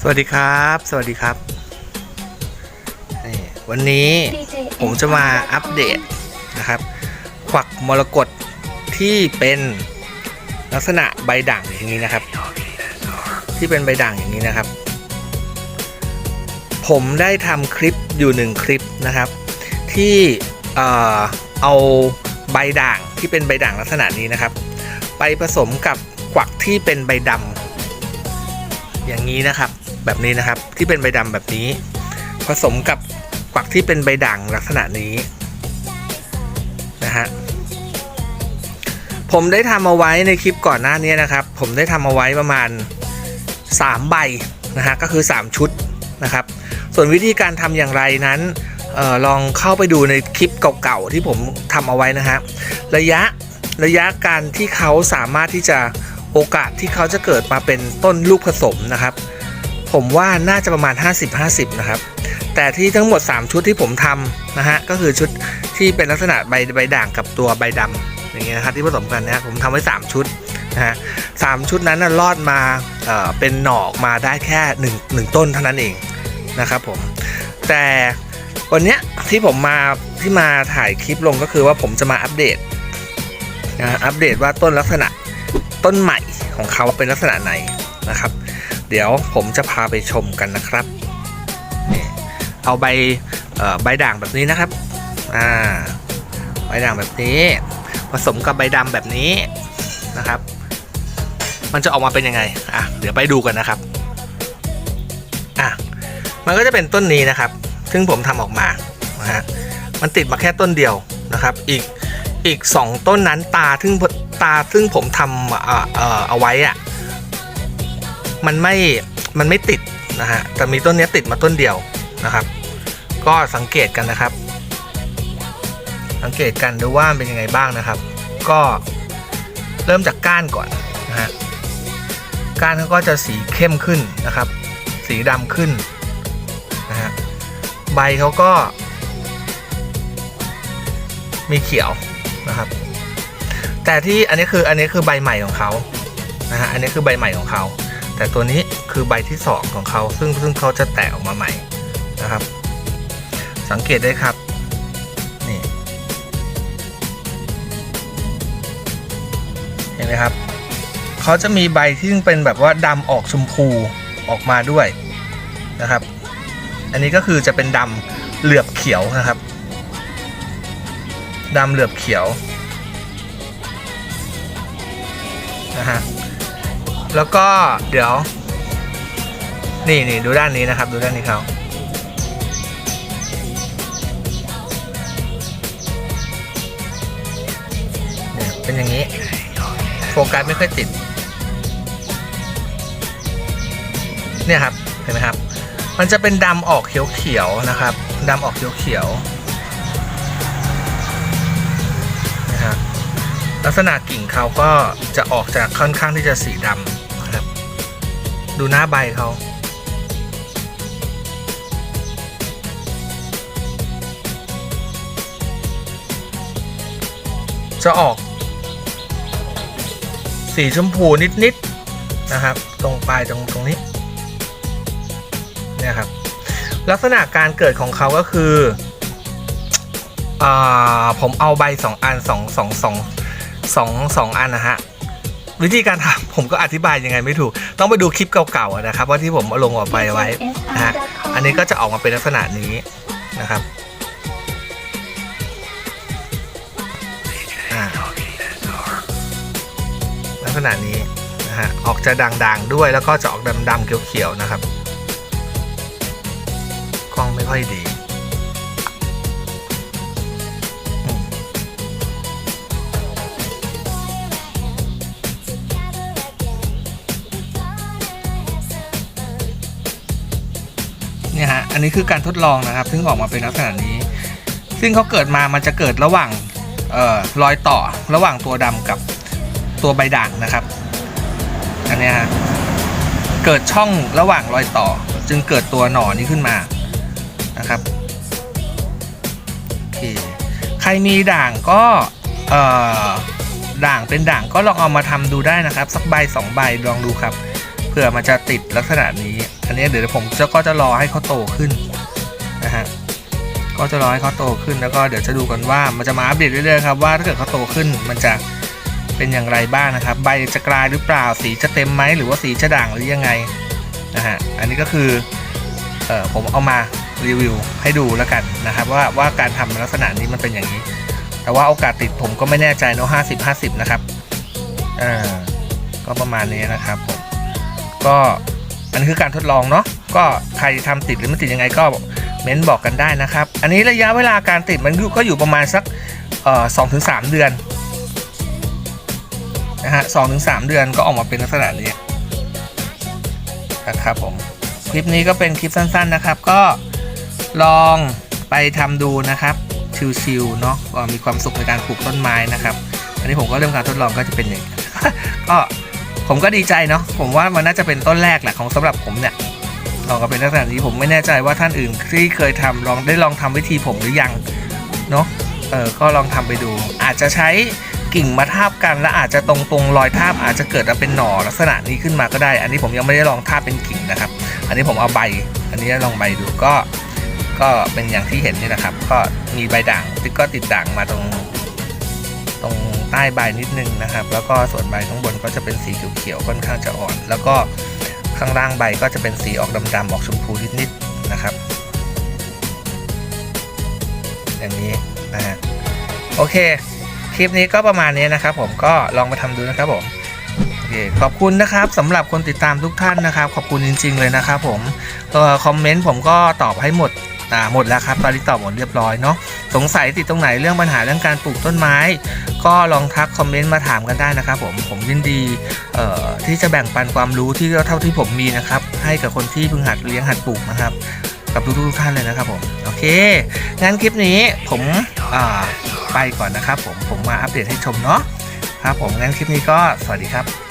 สวัสดีครับ สวัสดีครับนี่วันนี้ผมจะมาอัปเดตนะครับ ควักมรกตที่เป็นลักษณะใบด่างอย่างนี้นะครับ ที่เป็นใบด่างอย่างนี้นะครับ ผมได้ทำคลิปอยู่หนึ่งคลิปนะครับ ที่เอ่อเอาใบด่างที่เป็นใบด่างลักษณะนี้นะครับ ไปผสมกับกวักที่เป็นใบดำอย่างนี้นะครับ แบบนี้นะครับ ที่เป็นใบดำแบบนี้ ผสมกับกวักที่เป็นใบด่างลักษณะนี้นะฮะผมได้ทำเอาไว้ในคลิปก่อนหน้านี้นะครับ ผมได้ทำเอาไว้ประมาณ 3 ใบนะฮะก็คือ 3 ชุดนะครับ ส่วนวิธีการทำอย่างไรนั้นออลองเข้าไปดูในคลิปเก่าๆที่ผมทำเอาไว้นะฮะระยะระยะการที่เขาสามารถที่จะโอกาสที่เขาจะเกิดมาเป็นต้นลูกผสมนะครับ ผมว่าน่าจะประมาณ 50-50 นะครับ แต่ที่ทั้งหมด 3 ชุดที่ผมทำนะฮะ ก็คือชุดที่เป็นลักษณะใบใบด่างกับตัวใบดำอย่างเงี้ยนะครับที่ผสมกันนะฮะผมทำไว้ 3 ชุดนะฮะสามชุดนั้นนะรอดมาเอ่อเป็นหนอกมาได้แค่1 1ต้นเท่านั้นเองนะครับผม แต่วันเนี้ยที่ผมมาที่มาถ่ายคลิปลงก็คือว่าผมจะมาอัปเดตนะอัปเดตว่าต้นลักษณะต้นใหม่ของเขาเป็นลักษณะไหนนะครับ เดี๋ยวผมจะพาไปชมกันนะครับ เอาใบใบด่างแบบนี้นะครับอ่าใบด่างแบบนี้ ผสมกับใบดำแบบนี้นะครับ มันจะออกมาเป็นยังไงอะเดี๋ยวไปดูกันนะครับอะมันก็จะเป็นต้นนี้นะครับ ซึ่งผมทำออกมานะฮะมันติดมาแค่ต้นเดียวนะครับ อีกอีกสองต้นนั้นตาซึ่งตาซึ่งผมทำเอ่อเอ่อเอาไว้อะ มันไม่มันไม่ติดนะฮะแต่มีต้นนี้ติดมาต้นเดียวนะครับ ก็สังเกตกันนะครับ สังเกตกันดูว่าเป็นยังไงบ้างนะครับ ก็เริ่มจากก้านก่อนนะฮะก้านเขาก็จะสีเข้มขึ้นนะครับ สีดำขึ้นนะฮะใบเขาก็ มีเขียวนะครับ แต่ที่อันนี้คืออันนี้คือใบใหม่ของเขานะฮะอันนี้คือใบใหม่ของเขา แต่ตัวนี้คือใบที่ 2 ของเขาซึ่งซึ่งเขาจะแตกออกมาใหม่นะครับ สังเกตได้ครับนี่เห็นไหมครับเขาจะมีใบที่เป็นแบบว่าดำออกชมพูออกมาด้วยนะครับ อันนี้ก็คือจะเป็นดำเหลือบเขียวนะครับดำเหลือบเขียวนะฮะ แล้วก็เดี๋ยว นี่นี่ดูด้านนี้นะครับ ดูด้านนี้เขาเนี่ยเป็นอย่างนี้ โฟกัสไม่ค่อยติด เนี่ยครับ เห็นไหมครับ มันจะเป็นดำออกเขียวๆนะครับดำออกเขียวๆนะครับลักษณะกิ่งเขาก็จะออกจากค่อนข้างที่จะสีดำ ดูหน้าใบเขาจะออก สีชมพูนิด ๆ นะครับ ตรงปลายตรงตรงนี้ เนี่ยครับ ลักษณะการเกิดของเขาก็คืออผมเอาใบสองอันสองสองสองสองสองอันนะฮะ วิธีการทำผมก็อธิบายยังไงไม่ถูก ต้องไปดูคลิปเก่าๆนะครับว่าที่ผมเอาลงออกไปไว้นะฮะอันนี้ก็จะออกมาเป็นลักษณะนี้นะครับลักษณะนี้นะฮะออกจะด่างๆด้วยแล้วก็จะออกดำๆเขียวๆนะครับกล้องไม่ค่อยดี อันนี้คือการทดลองนะครับซึ่งออกมาเป็นลักษณะนี้ ซึ่งเขาเกิดมามันจะเกิดระหว่างออรอยต่อระหว่างตัวดำกับตัวใบด่างนะครับ อันนี้ฮะเกิดช่องระหว่างรอยต่อ จึงเกิดตัวหนอนนี้ขึ้นมานะครับโอเคใครมีด่างก็ด่างเป็นด่างก็ลองเอามาทำดูได้นะครับ สักใบสองใบลองดูครับเผื่อมันจะติดลักษณะนี้ อันนี้เดี๋ยวผมจะก็จะรอให้เขาโตขึ้นนะฮะก็จะรอให้เขาโตขึ้นแล้วก็เดี๋ยวจะดูกันว่ามันจะมาอัปเดตเรื่อยๆครับว่าถ้าเกิดเขาโตขึ้นมันจะเป็นอย่างไรบ้างนะครับ ใบจะกลายหรือเปล่าสีจะเต็มไหมหรือว่าสีจะด่างหรือยังไงนะฮะอันนี้ก็คือเออผมเอามารีวิวให้ดูแล้วกันนะครับว่าว่าการทำลักษณะนี้มันเป็นอย่างนี้ แต่ว่าโอกาสติดผมก็ไม่แน่ใจเนอะห้าสิบห้าสิบนะครับอ่าก็ประมาณนี้นะครับผมก็ อันนี้คือการทดลองเนาะก็ใครทำติดหรือไม่ติดยังไงก็เม้นบอกกันได้นะครับ อันนี้ระยะเวลาการติดมันก็อยู่ประมาณสักสองถึงสามเดือนนะฮะสองถึงสามเดือนก็ออกมาเป็นลักษณะนี้นะครับผมคลิปนี้ก็เป็นคลิปสั้นๆนะครับ ก็ลองไปทำดูนะครับชิวๆเนาะก็มีความสุขในการปลูกต้นไม้นะครับ อันนี้ผมก็เริ่มการทดลองก็จะเป็นอย่างนี้ก็ ผมก็ดีใจเนาะผมว่ามันน่าจะเป็นต้นแรกแหละของสำหรับผมเนี่ยลองก็เป็นลักษณะนี้ผมไม่แน่ใจว่าท่านอื่นที่เคยทำลองได้ลองทำวิธีผมหรือยังเนาะเออก็ลองทำไปดู อาจจะใช้กิ่งมาทาบกันแล้วอาจจะตรงตรงรอยทาบอาจจะเกิดเป็นหน่อลักษณะนี้ขึ้นมาก็ได้ อันนี้ผมยังไม่ได้ลองทาบเป็นกิ่งนะครับ อันนี้ผมเอาใบ อันนี้ลองใบดูก็ ก็เป็นอย่างที่เห็นนี่นะครับ ก็มีใบด่างติดก็ติดด่างมาตรงตรง ใต้ใบนิดนึงนะครับ แล้วก็ส่วนใบข้างบนก็จะเป็นสีเขียวๆค่อนข้างจะอ่อน แล้วก็ข้างล่างใบก็จะเป็นสีออกดำๆออกชมพูนิดๆนะครับ อย่างนี้นะฮะโอเค คลิปนี้ก็ประมาณนี้นะครับ ผมก็ลองมาทำดูนะครับผมโอเคขอบคุณนะครับสำหรับคนติดตามทุกท่านนะครับ ขอบคุณจริง ๆ เลยนะครับผมคอมเมนต์ผมก็ตอบให้หมด อ่าหมดแล้วครับตอนนี้ตอบหมดเรียบร้อยเนาะสงสัยติดตรงไหนเรื่องปัญหาเรื่องการปลูกต้นไม้ ก็ลองทักคอมเมนต์มาถามกันได้นะครับผมผมยินดีเอ่อที่จะแบ่งปันความรู้ที่เท่าที่ผมมีนะครับให้กับคนที่เพิ่งหัดเลี้ยงหัดปลูกนะครับ กับทุกๆท่านเลยนะครับผมโอเคงั้นคลิปนี้ผมอ่าไปก่อนนะครับผมผมมาอัปเดตให้ชมเนาะครับผมงั้นคลิปนี้ก็สวัสดีครับ